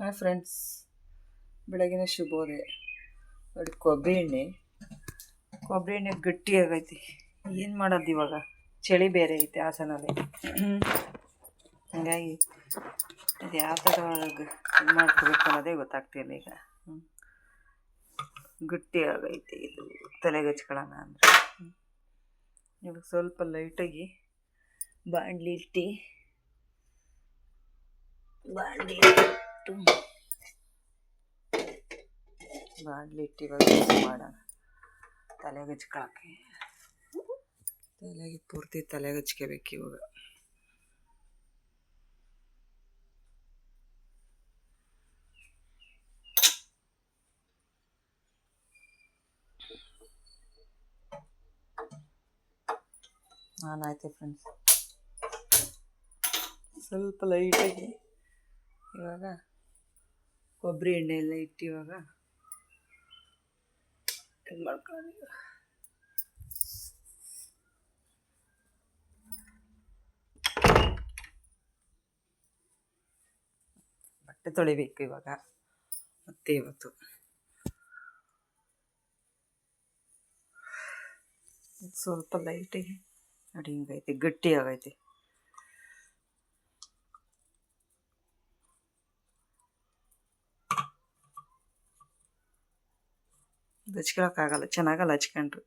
Hi friends. ಬೆಳಗಿನ ಶುಭೋದಯ. ನೋಡಿ, ಕೊಬ್ಬರಿ ಎಣ್ಣೆ. ಕೊಬ್ಬರಿ ಎಣ್ಣೆ ಗಟ್ಟಿಯಾಗೈತಿ. ಏನು ಮಾಡೋದು ಇವಾಗ? ಚಳಿ ಬೇರೆ ಐತೆ ಹಾಸನಲ್ಲಿ. ಹಾಗಾಗಿ ಅದು ಯಾವ ಥರ ಮಾಡ್ಕೋಬೇಕು ಅನ್ನೋದೇ ಗೊತ್ತಾಗ್ತಿಲ್ಲ ಈಗ. ಗಟ್ಟಿ ಗಟ್ಟಿಯಾಗೈತೆ ಇದು ತಲೆಗೆ ಹಚ್ಕೊಳ್ಳೋಣ ಅಂದರೆ. ಇವಾಗ ಸ್ವಲ್ಪ ಲೈಟಾಗಿ ಬಾಣಲಿ ಇಟ್ಟು ಬಾಣಲಿ ಇಟ್ಟು ಬಾಣಲಿ ಇಟ್ಟು ಇವಾಗ ಯೂಸ್ ಮಾಡೋಣ ತಲೆಗೆ ಹಚ್ಕೊಳಕ್ಕೆ ತಲೆಗೆ ಪೂರ್ತಿ ತಲೆಗೆ ಹಚ್ಕೋಬೇಕು ಇವಾಗ ಆನ್ ಆಯ್ತು ಫ್ರೆಂಡ್ಸ್ ಸ್ವಲ್ಪ ಲೈಟಾಗಿ ಇವಾಗ ಕೊಬ್ಬರಿ ಎಣ್ಣೆ ಎಲ್ಲ ಇಟ್ಟು ಇವಾಗ ಇದು ಮಾಡ್ಕೊಳ್ಳಿ ಬಟ್ಟೆ ತೊಳಿಬೇಕು ಇವಾಗ. ಮತ್ತೆ ಇವತ್ತು. ಸ್ವಲ್ಪ ಲೈಟಿಗೆ ನೋಡಿ ಹಿಂಗೈತೆ ಗಟ್ಟಿ ಆಗೈತೆ. ಹಚ್ಕೊಳಕ್ಕಾಗಲ್ಲ ಚೆನ್ನಾಗಲ್ಲ ಹಚ್ಕೊಂಡ್ರು.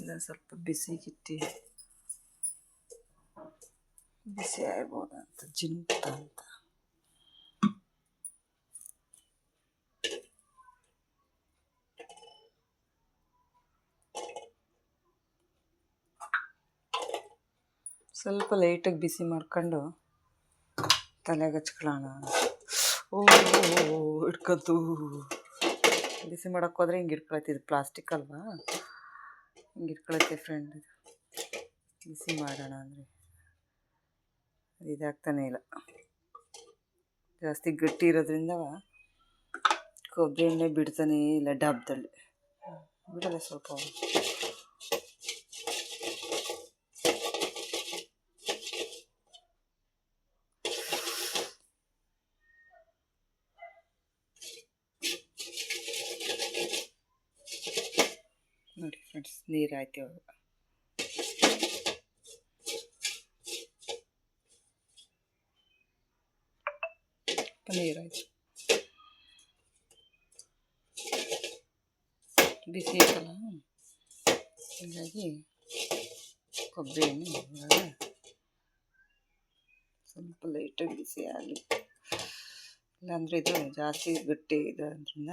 ಇದನ್ನು ಸ್ವಲ್ಪ ಬಿಸಿಗಿಟ್ಟು ಬಿಸಿ ಆಗ್ಬೋದಂತ ಜಿಂತ ಅಂತ. ಸ್ವಲ್ಪ ಲೈಟಾಗಿ ಬಿಸಿ ಮಾಡ್ಕೊಂಡು ತಲೆಗೆ ಹಚ್ಕೊಳ್ಳೋಣ ಓ ಇಟ್ಕೊತು. ಬಿಸಿ ಮಾಡೋಕೆ ಹೋದ್ರೆ ಹಿಂಗೆ ಹಿಡ್ಕೊಳತ್ತೆ ಇದು ಪ್ಲಾಸ್ಟಿಕ್ ಅಲ್ವಾ? ಹಿಂಗೆ ಇಟ್ಕೊಳತ್ತೆ ಫ್ರೆಂಡ್ ಇದು. ಬಿಸಿ ಮಾಡೋಣ ಅಂದರೆ. ಅದು ಇದಾಗ್ತಾನೆ ಇಲ್ಲ. ಜಾಸ್ತಿ ಗಟ್ಟಿ ಇರೋದ್ರಿಂದ ಕೊಬ್ಬರಿ ಎಣ್ಣೆ ಬಿಡ್ತಾನೆ ಇಲ್ಲ ಡಬ್ದಲ್ಲಿ. ಬಿಡಲ್ಲ ಸ್ವಲ್ಪ. ನೋಡಿ ಫ್ರೆಂಡ್ಸ್ ನೀರು ಆಯ್ತು ಇವಾಗ. ನೀರು ಆಯಿತು ಬಿಸಿ ಐತಲ್ಲ? ಹೀಗಾಗಿ ಕೊಬ್ಬರಿ ಎಣ್ಣೆ ಸ್ವಲ್ಪ ಲೈಟಾಗಿ ಬಿಸಿ ಆಗಲಿ. ಇಲ್ಲಾಂದರೆ ಇದು ಜಾಸ್ತಿ ಗಟ್ಟಿ ಇರೋದ್ರಿಂದ